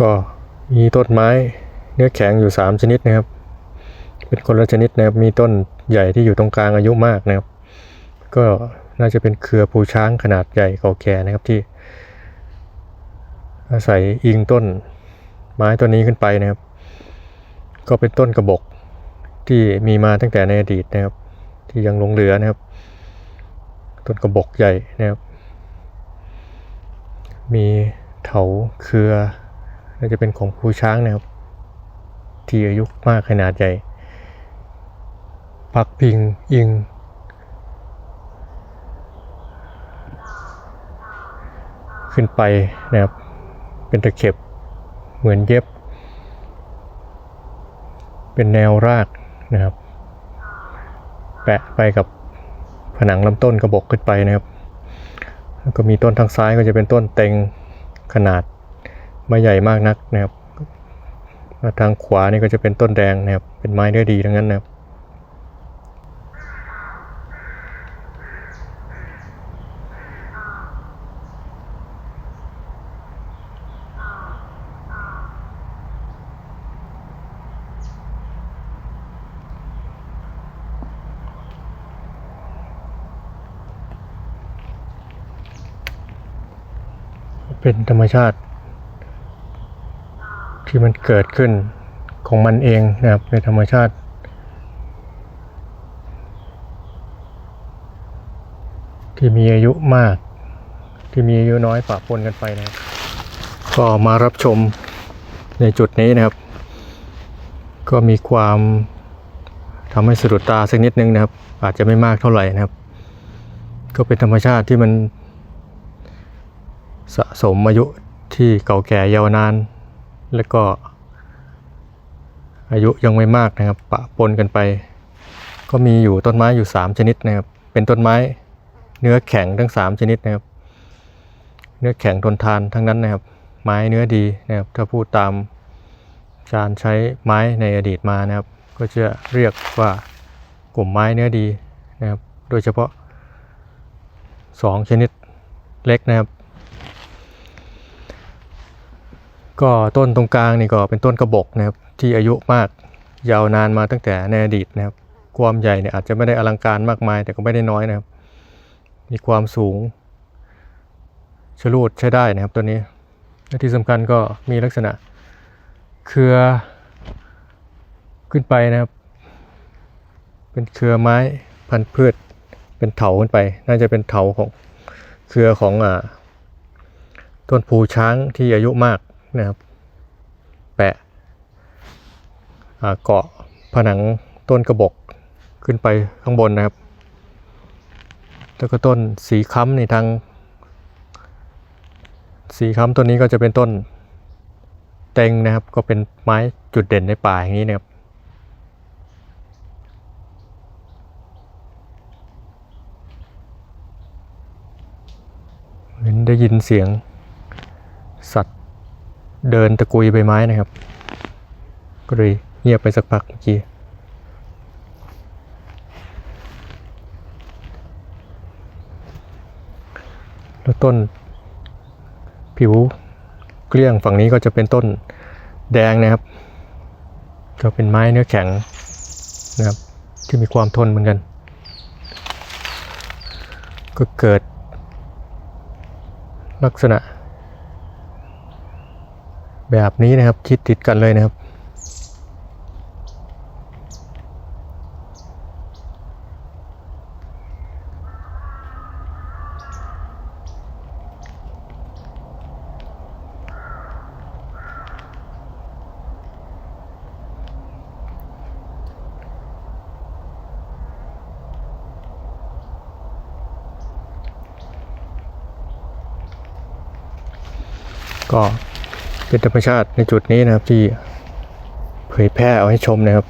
ก็มีต้นไม้เนื้อแข็งอยู่ 3 ชนิดนะครับ เป็นคนละชนิดนะครับ มีต้นใหญ่ที่อยู่ตรงกลางอายุมากนะครับ ก็น่าจะเป็นเครือภูช้างขนาดใหญ่เก่าแก่นะครับที่ อาศัยอิงต้นไม้ต้นนี้ขึ้นไปนะครับ ก็เป็นต้นกระบอกที่มีมาตั้งแต่ในอดีตนะครับ ที่ยังหลงเหลือนะครับ ต้นกระบอกใหญ่นะครับ มีเถาเครือ น่าจะเป็นของภูช้างนะครับ ที่อายุมากขนาดใหญ่พักพิงอิง ขึ้นไปนะครับ เป็นตะเข็บเหมือนเย็บ เป็นแนวรากนะครับ แปะไปกับผนังลำต้นกระบอกขึ้นไปนะครับ แล้วก็มีต้นทางซ้ายก็จะเป็นต้นเต็งขนาด ไม่ใหญ่มากนักนะครับทางขวานี่ก็จะเป็นต้นแดงนะครับ เป็นไม้เนื้อดีทั้งนั้นนะครับเป็นธรรมชาติ ที่มันเกิดขึ้นของมันเองนะครับในธรรมชาติ ที่มีอายุมาก ที่มีอายุน้อยปะปนกันไปนะครับก็มารับชมในจุดนี้นะครับ ก็มีความทำให้สะดุดตาสักนิดนึงนะครับ อาจจะไม่มากเท่าไหร่นะครับ ก็เป็นธรรมชาติที่มันสะสมอายุที่เก่าแก่ยาวนาน และก็อายุยังไม่มากนะครับ ปะปนกันไป ก็มีอยู่ต้นไม้อยู่ 3 ชนิดนะครับ เป็นต้นไม้เนื้อแข็งทั้ง 3 ชนิดนะครับ เนื้อแข็งทนทานทั้งนั้นนะครับ ไม้เนื้อดีนะครับ ถ้าพูดตามการใช้ไม้ในอดีตมานะครับ ก็จะเรียกว่ากลุ่มไม้เนื้อดีนะครับ โดยเฉพาะ 2 ชนิดเล็กนะครับ ก็ต้นตรงกลางนี่ก็เป็นต้นกระบอกนะครับที่อายุมากยาวนานมาตั้งแต่ในอดีตนะครับ ความใหญ่เนี่ยอาจจะไม่ได้อลังการมากมายแต่ก็ไม่ได้น้อยนะครับ มีความสูงชะลูดใช้ได้นะครับตัวนี้และที่สำคัญก็มีลักษณะเครือขึ้นไปนะครับ เป็นเครือไม้พันธุ์พืชเป็นเถาขึ้นไป น่าจะเป็นเถาของเครือของอ่าต้นผูช้างที่อายุมาก นะครับ แปะเกาะผนังต้นกระบอกขึ้นไปข้างบนนะครับ แล้วก็ต้นสีค้ำในทาง สีค้ำต้นนี้ก็จะเป็นต้นเต็งนะครับ ก็เป็นไม้จุดเด่นในป่าอย่างนี้นะครับเห็นได้ยินเสียง เดินตะกุยใบไม้นะครับ ก็เลยเงียบไปสักพักเมื่อกี้แล้วต้น ผิวเกลี้ยงฝั่งนี้ก็จะเป็นต้นแดงนะครับ ก็เป็นไม้เนื้อแข็งนะครับ ที่มีความทนเหมือนกัน ก็เกิดลักษณะ แบบนี้นะครับชิดติดกันเลยนะครับ ก็ เป็นธรรมชาติในจุดนี้นะครับที่เผยแพร่เอาให้ชมนะครับ